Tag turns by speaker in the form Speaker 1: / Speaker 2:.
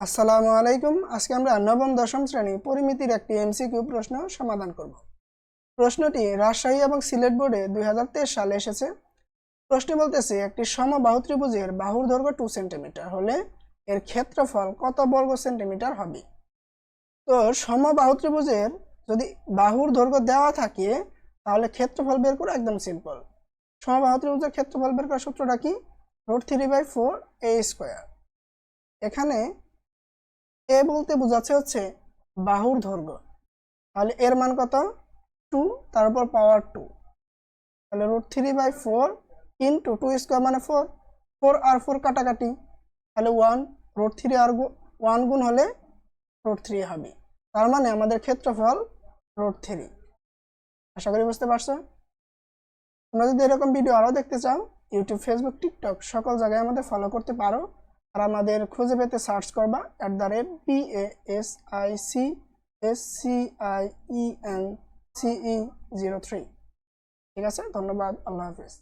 Speaker 1: আসসালামু আলাইকুম। আজকে আমরা নবম, দশম শ্রেণি পরিমিতির একটি এমসিকিউ প্রশ্ন সমাধান করব। প্রশ্নটি রাজশাহী এবং সিলেট বোর্ডে দুই হাজার তেইশ সালে এসেছে। প্রশ্ন বলতেছে, একটি সমবাহু ত্রিভুজের বাহুর দৈর্ঘ্য টু সেন্টিমিটার হলে এর ক্ষেত্রফল কত বর্গ সেন্টিমিটার হবে? তো সমবাহু ত্রিভুজের যদি বাহুর দৈর্ঘ্য দেওয়া থাকে, তাহলে ক্ষেত্রফল বের করা একদম সিম্পল সমবাহু ত্রিভুজের ক্ষেত্রফল বের করার সূত্রটা কি? Root three by four A square এখানে এ বলতে বোঝাচ্ছে হচ্ছে বাহুর দৈর্ঘ্য তাহলে এর মান কত? টু তার উপর পাওয়ার টু তাহলে root three by four into two square মানে ফোর ফোর আর ফোর কাটাকাটি। তাহলে ওয়ান রুট থ্রি আর ওয়ান গুণ হলে রুট থ্রি হবে। তার মানে আমাদের ক্ষেত্রফল রুট থ্রি আশা করি বুঝতে পারছ? তোমরা যদি এরকম ভিডিও আরও দেখতে চাও ইউটিউব ফেসবুক টিকটক সকল জায়গায় আমাদের ফলো করতে পারো। আর আমাদের খুঁজে পেতে সার্চ করবা at the rate P A S I C S C I E N CE zero three ঠিক আছে? ধন্যবাদ। আল্লাহ হাফিজ।